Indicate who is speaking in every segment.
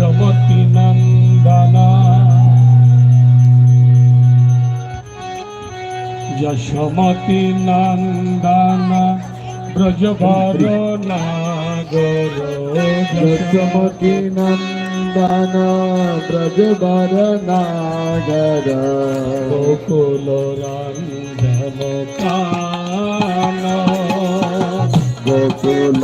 Speaker 1: পার্শ্ববতী নন্দনা যশমতি নন্দনা ব্রজভর নাগর
Speaker 2: যশমতি নন্দনা ব্রজভর নাগর
Speaker 1: গোকুল রান্ধব কান গোকুল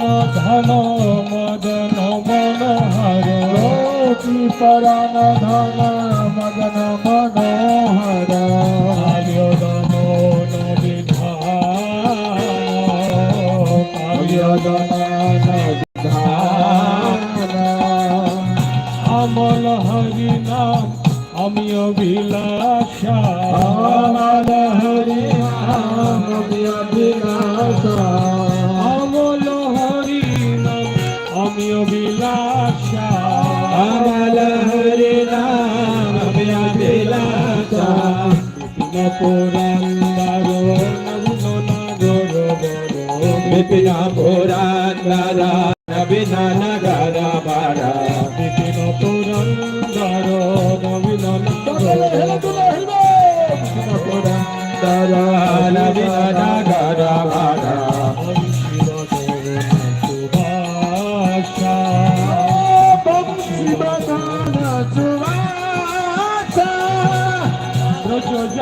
Speaker 1: মদন ধন মদন মনোহর
Speaker 2: পরণ ধন মদন মনোহর আর্য দমন আর্য
Speaker 1: আমল হরি নাম আমি অভিলাষা
Speaker 2: আমল হরি নাম আমি অভিলাষা আমি অভিলাষা
Speaker 1: আমার হরে রাম আমি অভিলাষা নপুরাণ বিপিন পুরাণ দারা নবীন নগরা বারা বিপিন পুরাণ নবীন পুরাণ দারা নবীন নগরা বারা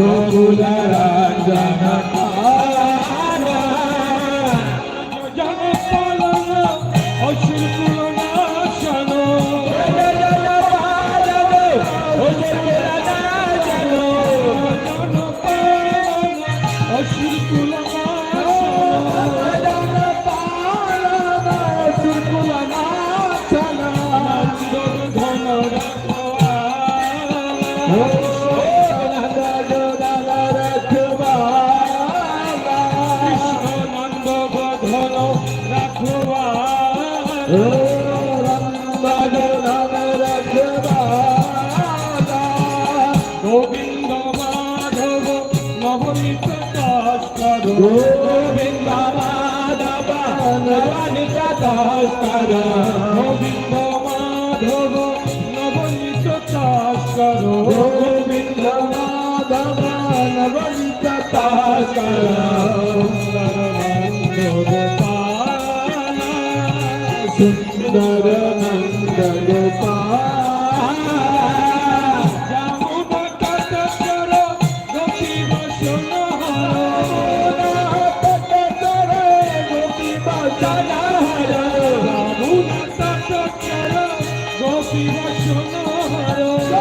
Speaker 1: No গোবিন্দ মাধব নবনীত দাস করো গোবিন্দ মাধব নবনীত দাস করো গোবিন্দ মাধব নবনীত দাস করো গোবিন্দ মাধব নবনীত দাস করো সুন্দর सिषी पियोसि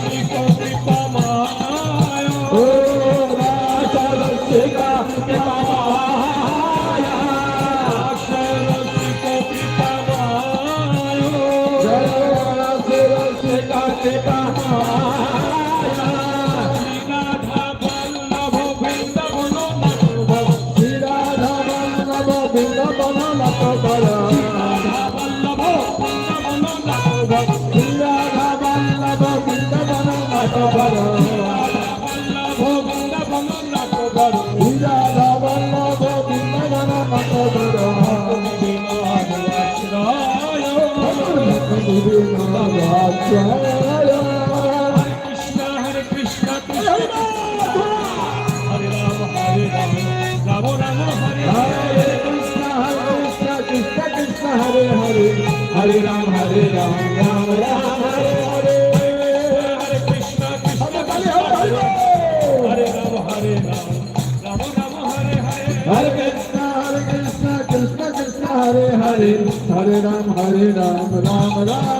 Speaker 1: कितमस कमाय राम हरे राम राम राम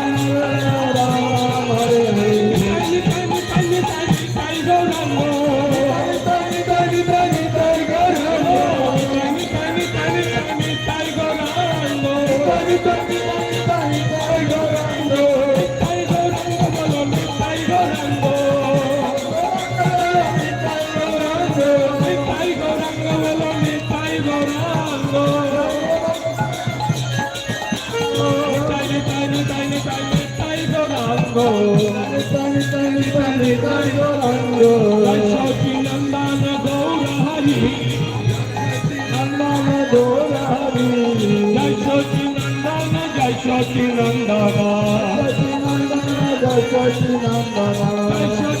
Speaker 1: শশী নন্দন শশী নন্দন শশী নন্দন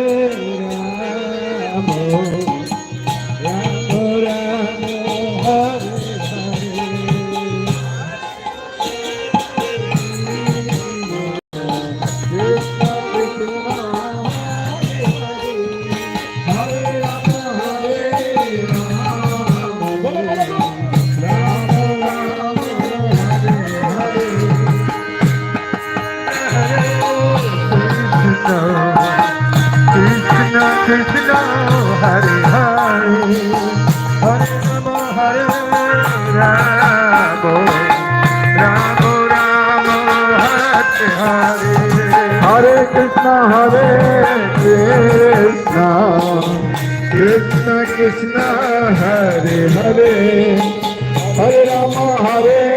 Speaker 1: হরে হরে হরে নম হরে রাম রাম রাম হরে হরে হরে কৃষ্ণ হরে কৃষ্ণ কৃষ্ণ কৃষ্ণ হরে হরে হরে রাম হরে